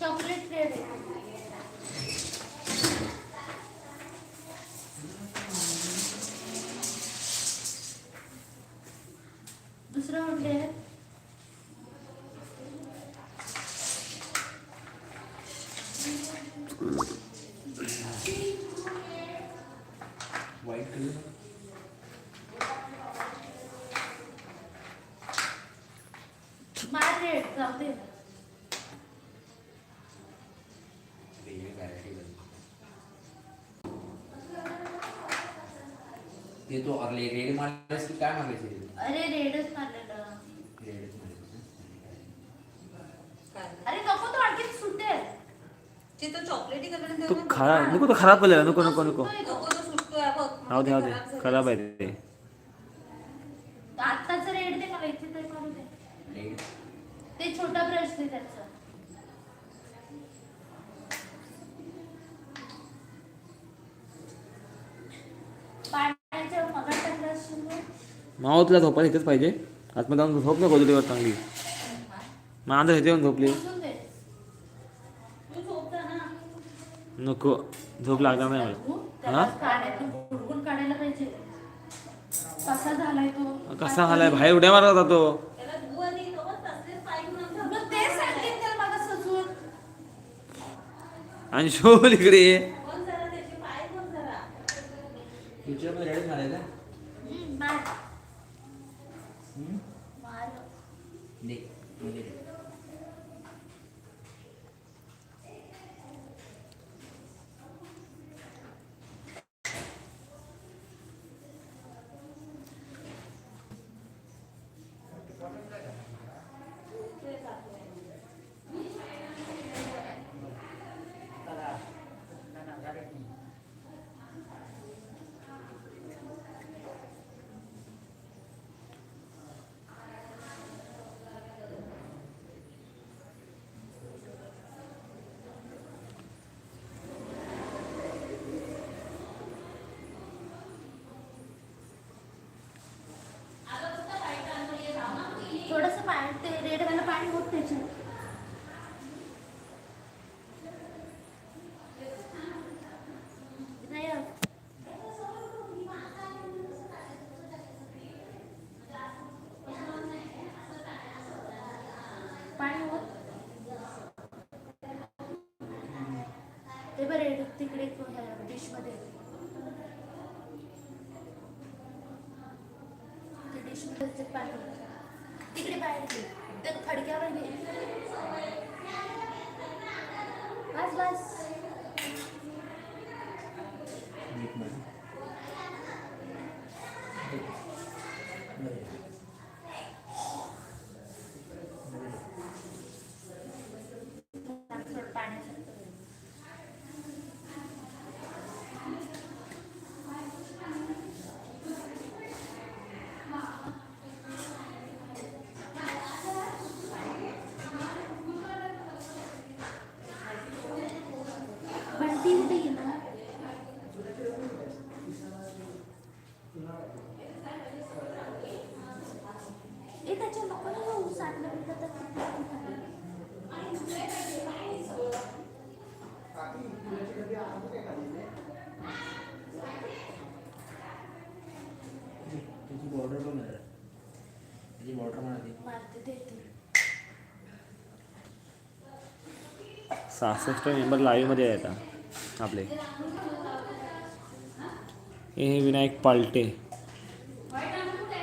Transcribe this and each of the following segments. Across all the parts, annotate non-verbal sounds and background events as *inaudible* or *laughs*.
Chocolate flavour आहे. दुसरं आहे व्हाईट कलर ते तो अगले रेड मारलेस की काय मागायचे अरे रेडच मारलेलं. मारायचे. अरे नको तो आणखी सुटेल ते तो चॉकलेटी कलर तो खरा नको तो खराब केलेला नको नको नको. राहू दे राहू दे. खराब आहे ते. आत्ताच रेड दे रेड. ते छोटा ब्रश दे त्याचं पाण्याच्या मगात टाकलं असेल ना. माव तुला झोपायला इथेच पाहिजे. आतमध्ये जाऊन झोप नको गोदडीवर चांगली. मग आंध्र ह्याच्या येऊन झोपली. नको. झोप लागणार नाही मला हा? कसा झालाय बाहेर उड्या मारत होता तो. आणि तो इकडे तसलेच पाय घेऊन आमच्या मग ते सांगेन त्याला मागं सजवून आणि शोल इकडे ये. कोण जरा त्याचे पाय कोण जरा फ्युचरमध्ये रेड मारायचा हम्म, मार हम्म? मार दे म्हणजे दे. थोडस पाणी ते रेड वाला पाणी होत त्याच्यात नाही होत. पाणी होत ते बरं रेड तिकडे डिशमध्ये? ते डिश ते पाणी तिकडे बाहेर घे त्या फडक्यावर घे बस बस. मीठ मार. थोडं पाण्याचं बंटी कुठे गेला ए त्याच्या नको ना गं, साठलं बिटलं तर त्याची बॉर्डर पण आहे त्याची बॉर्डर म्हणा ती मारते ते इथे. सहासष्ट मेंबर लाईव्हमध्ये आहेत आता आपले. हे विनायक पालटे.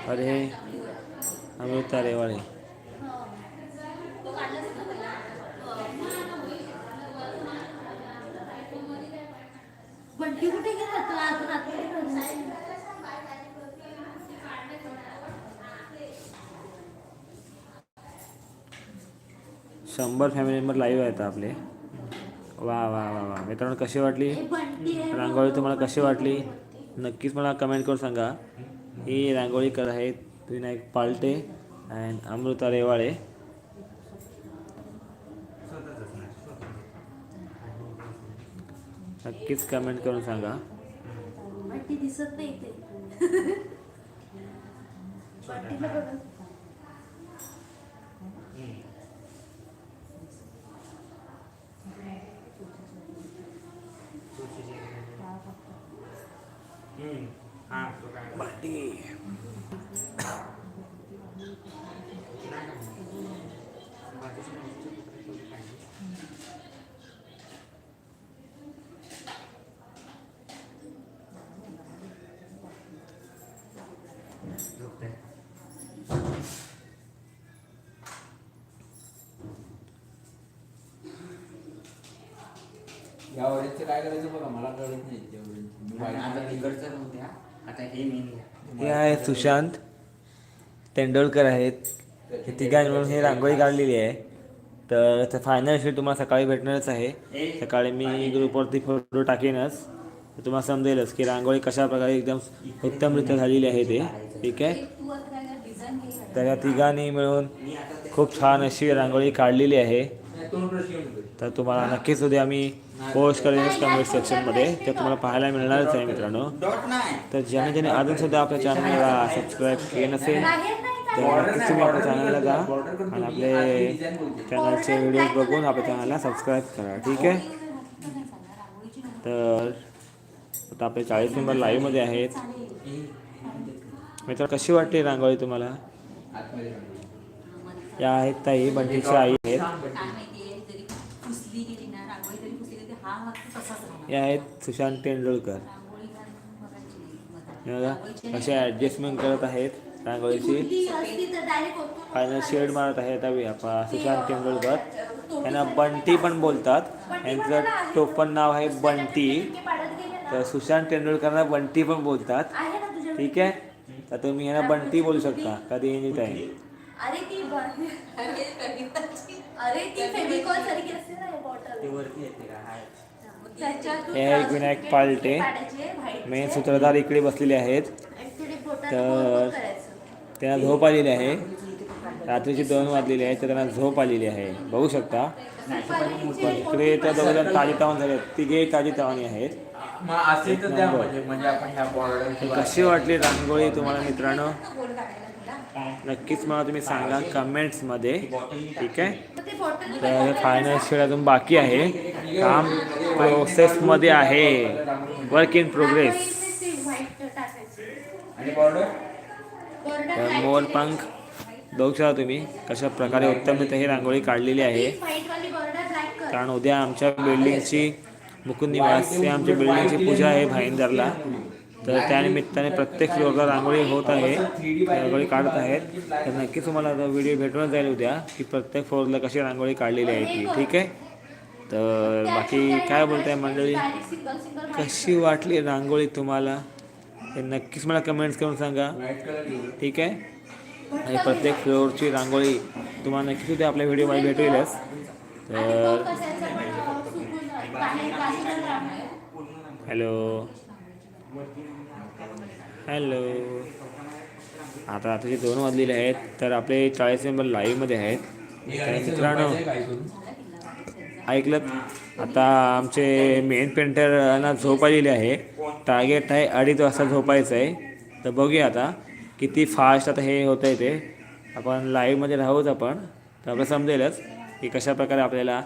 अरे हे अमृता रेवाळे. शंभर फॅमिली मेंबर लाईव्ह आहेत आपले. वा वा वा वा. मित्रांनो कशी वाटली? रांगोळी. तुम्हाला कशी वाटली? नक्कीच मला कमेंट करून सांगा. ही रांगोळीकर आहेत. विनायक पालटे अँड अमृता रेवाळे. नक्कीच कमेंट करून सांगा. दिसत नाही ते *laughs* बंटीला या ऑडियन्सचं काय करायचं बघा मला कळत नाही. त्या आता बाहेर- नव्हत्या आता हे मेन हे आहे सुशांत तेंडुलकर आहेत. हे तिघांनी मिळून हे रांगोळी काढलेली आहे. तर ते फायनल शीट तुम्हाला सकाळी भेटणारच आहे. सकाळी मी ग्रुपवरती फोटो टाकेनच. तर तुम्हाला समजेलच की रांगोळी कशा प्रकारे एकदम उत्तमरित्या झालेली आहे ते. ठीक आहे? तर या तिघांनी मिळून खूप छान अशी रांगोळी काढलेली आहे. तर तुम्हाला नक्कीच उद्या आम्ही पोस्ट करेन कमेंट सेक्शनमध्ये. ते तुम्हाला पाहायला मिळणारच आहे मित्रांनो. तर ज्याने ज्याने अजून सुद्धा आपल्या चॅनलला सबस्क्राईब केले नसेल तर नक्कीच तुम्ही आपल्या चॅनलला जा आणि आपले चॅनलचे व्हिडिओज बघून आपल्या चॅनलला सबस्क्राईब करा ठीक आहे? तर आता आपले चाळीस मेंबर लाईव्हमध्ये आहेत. मित्र कशी वाटते रांगोळी तुम्हाला? या आहेत ताई बंटीच्या आई आहेत. हा आहेत सुशांत तेंडुलकर. हे कसे ॲडजस्टमेंट करत आहेत रांगोळीची. फायनल शेड मारत आहेत सुशांत तेंडुलकर. यांना बंटी पण बोलतात. यांचं टोपण नाव आहे बंटी. तर सुशांत तेंडुलकरना बंटी पण बोलतात. ठीक आहे? तर तुम्ही यांना बंटी बोलू शकता. कधी एनी टाईम अरे ती ब- अरे ती फेविकॉल सारखी असते ना बॉटल ते वरती येते का? हे एक विनायक पालटे. मेन सूत्रधार इकडे बसलेले आहेत. तर- त्यांना झोप आलेली आहे. रात्रीचे दोन वाजलेले आहेत तर त्यांना झोप आलेली आहे. बघू शकता. पण इकडे त्या दोघं ताजी तावण झाले तिघे ताजी तावानी आहेत. द्या म्हणजे म्हणजे आपण ह्या बॉर्डर कशी वाटली रांगोळी तुम्हाला मित्रांनो? नक्कीच मला तुम्ही सांगा कमेंट्समध्ये ठीक आहे? तर हे फायनल शेड अजून बाकी आहे. काम प्रोसेसमध्ये आहे. वर्क इन प्रोग्रेस तर मोरपंख बघू शकता तुम्ही कशा प्रकारे उत्तमरित्या ही रांगोळी काढलेली आहे. कारण उद्या आमच्या बिल्डिंगची मुकुंद निवास आमच्या बिल्डिंगची पूजा आहे भाईंदरला. तर त्यानिमित्ताने प्रत्येक फ्लोअरला रांगोळी होत आहे. रांगोळी काढत आहेत. तर नक्कीच तुम्हाला आता व्हिडिओ भेटूनच जाईल उद्या की प्रत्येक फ्लोअरला कशी रांगोळी काढलेली आहे ती ठीक आहे? तर बाकी काय बोलताय मंडळी? कशी वाटली रांगोळी तुम्हाला? हे नक्कीच मला कमेंट्स करून सांगा. ठीक आहे? आणि प्रत्येक फ्लोअरची रांगोळी तुम्हाला नक्कीच उद्या आपल्या व्हिडिओमध्ये भेटेलच. तर हॅलो? हॅलो आता रात्रीचे दोन वाजलेले आहेत तर आपले चाळीस मेंबर लाईव्हमध्ये आहेत. तर मित्रांनो ऐकलं आता आमचे मेन पेंटरना झोप आलेली आहे. टार्गेट आहे अडीच वाजता झोपायचं आहे. तर बघूया आता किती फास्ट आता हे होतं आहे ते. आपण लाईव्हमध्ये राहूच आपण. तर आपलं समजेलच की कशा प्रकारे आपल्याला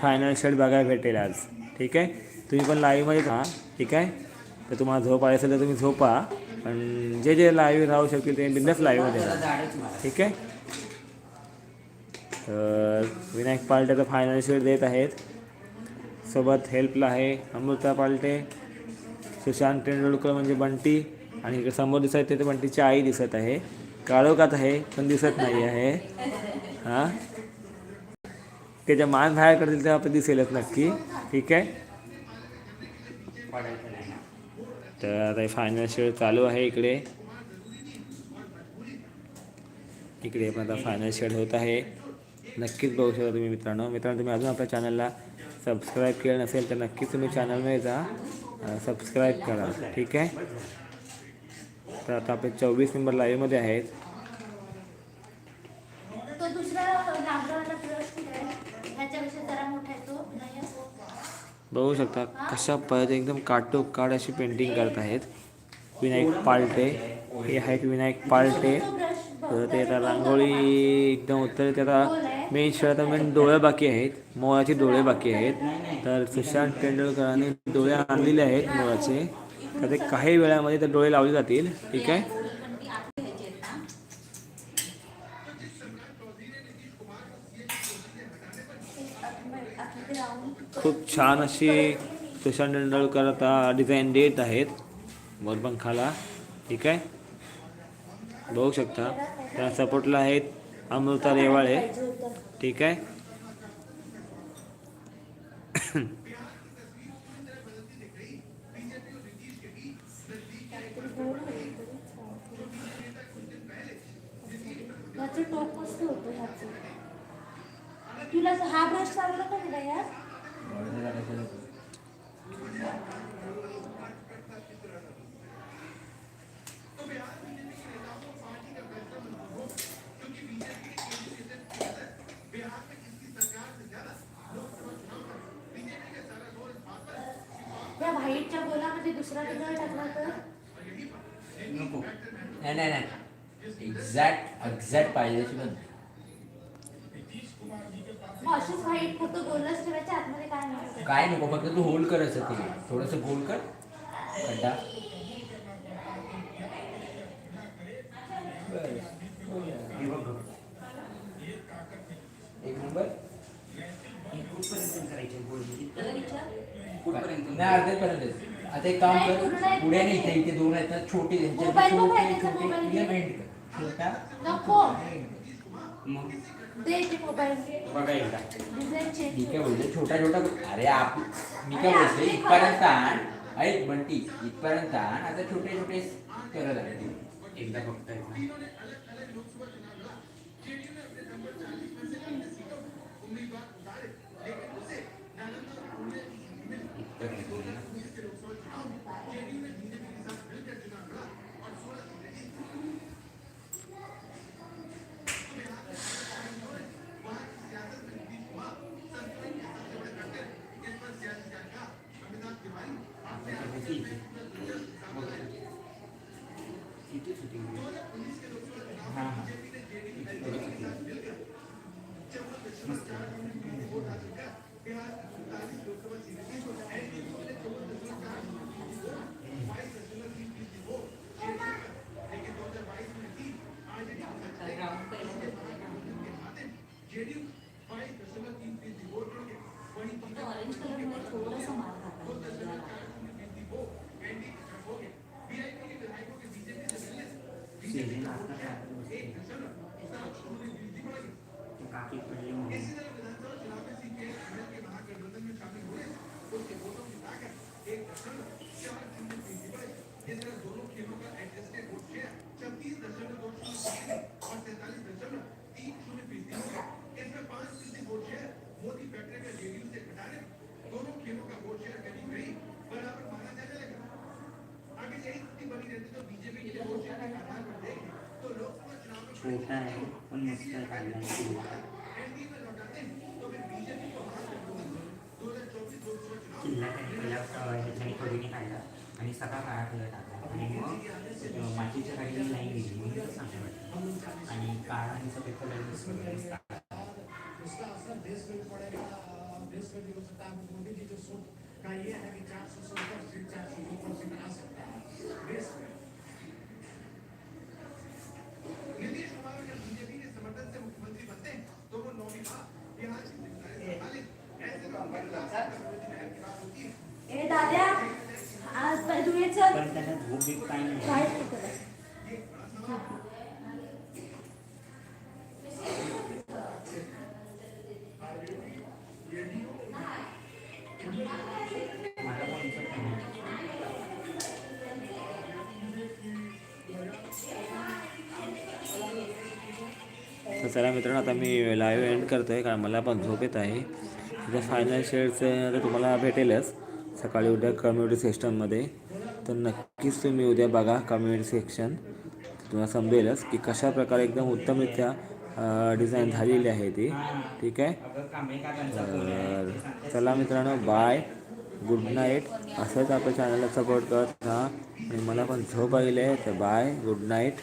फायनल शेड बघायला भेटेल आज. ठीक आहे? तुम्ही पण लाईव्हमध्ये राहा. ठीक आहे? तर तुम्हाला झोप आली असेल तर तुम्ही झोपा. पण जे जे लाईव्ह राहू शकतील ते बिंदच लाईव्हमध्ये राहा. ठीक आहे? तर विनायक पालटे तर फायनान्शियल देत आहेत. सोबत हेल्पला आहे अमृता पालटे सुशांत तेंडुलकर म्हणजे बंटी आणि इकडे समोर दिसत आहे ते बंटीची आई दिसत आहे. काळोखात आहे पण दिसत नाही आहे. हां? त्याच्या मान बाहेर करतील तेव्हा आपण दिसेलच नक्की. ठीक आहे? तर आता फायनल शेड चालू आहे इकडे. इकडे पण आता फायनल शेड होत आहे. नक्कीच बघू शकता तुम्ही मित्रांनो. मित्रांनो तुम्ही अजून आपल्या चॅनलला सबस्क्राईब केलं नसेल तर नक्कीच तुम्ही चॅनलमध्ये जा. सबस्क्राईब करा. ठीक आहे? तर आता आपले चोवीस नंबर लाईव्हमध्ये आहेत. बघू शकता कशा पद्धतीने एकदम काटोकाट अशी पेंटिंग करत आहेत. विनायक पालटे. हे आहेत विनायक पालटे. तर ते आता रांगोळी एकदम उत्तर त्याला मेन शेड आता मेन डोळे बाकी आहेत. मोळाचे डोळे बाकी आहेत. तर सुशांत तेंडुलकरांनी डोळे आणलेले आहेत मोळाचे तर ते काही वेळामध्ये ते डोळे लावले जातील. ठीक आहे पण ती आत घ्यायची आहेत ना आतमध्ये- आतमध्ये राहून खूप छान अशी सुशांत तेंडुलकर आता डिझाईन देत आहेत. मोरपंखाला ठीक आहे? बघू शकता. त्या सपोर्टला आहेत अमृता रेवाळे. ठीक आहे? काहीतरी गोल काहीतरी ह्याचं टोक मस्त होतं ह्याचं. तुला असं हा ब्रश चांगला का नाही यार. बॉर्डरला व्हाईटच्या गोलामध्ये दुसरा कलर टाकला तर? नको. नाही नाही नाही. एक्झॅक्ट एक्झॅक्ट पाहिजे अशी पण. मग अशीच व्हाईट फक्त गोलच ठेवायच्या आतमध्ये काय नाही. काय नको फक्त तू होल्ड कर असं ते. थोडंसं होल्ड कर. खड्डा. एक नंबर. नाही अर्ध्यापर्यंत आता एक काम नाही, कर. पुढे नाही इथे इथे दोन आहेत ना छोटे त्यांचे मोबाईल बघ, छोटे त्याचा छोटे. मोबाईल घे. इलेमेंट कर. छोटा नको मग? दे ते मोबाईल बघा एकदा. डिझाईन चेंज मी काय बोलते छोटा छोटा अरे आप मी काय अरे बोलते आपली इथपर्यंत आण. ऐक बंटी इथपर्यंत आण. आता छोटे छोटे करत आहे. एकदा येत नाही किती shooting आहे? हां हां मस्त राऊंड पहिलं फक्त ऑरेंज कलरमुळे थोडंसं मार खाता सीजन आता टाकलं बसते. ते काकी पडली म्हणून छोटा आहे पण मस्त आहे काढला किल्ला त्याने पहिला अं, ह्याच्याने कढीने काढला आणि सगळा काळा कलर टाकला आणि मग अं, मातीच्या काडीने नाही गेली म्हणून ते चांगलं वाटलं आणि काळा आणि सफेद कलर मिक्स करून काढला. ए दाद्या आज तू ये चल पण त्याला झोप बीप काही नाही काय नाही करत. मला पण असं काही नाही. तर चला मित्रांनो आता मी लाईव्ह एंड करतो आहे कारण मला पण झोप येत आहे. फायनल शेअरचं आता तुम्हाला भेटेलच. सकाळी उद्या कम्युनिटी सेक्शनमध्ये तर नक्कीच तुम्ही उद्या बघा कम्युनिटी सेक्शन तुम्हाला समजेलच की कशा प्रकारे एकदम उत्तमरित्या डिझाईन झालेली आहे ती. ठीक आहे? तर चला मित्रांनो बाय गुड नाईट असंच आपल्या चॅनलला सपोर्ट करत राहा. आणि मला पण झोप आलेली आहे तर बाय गुड नाईट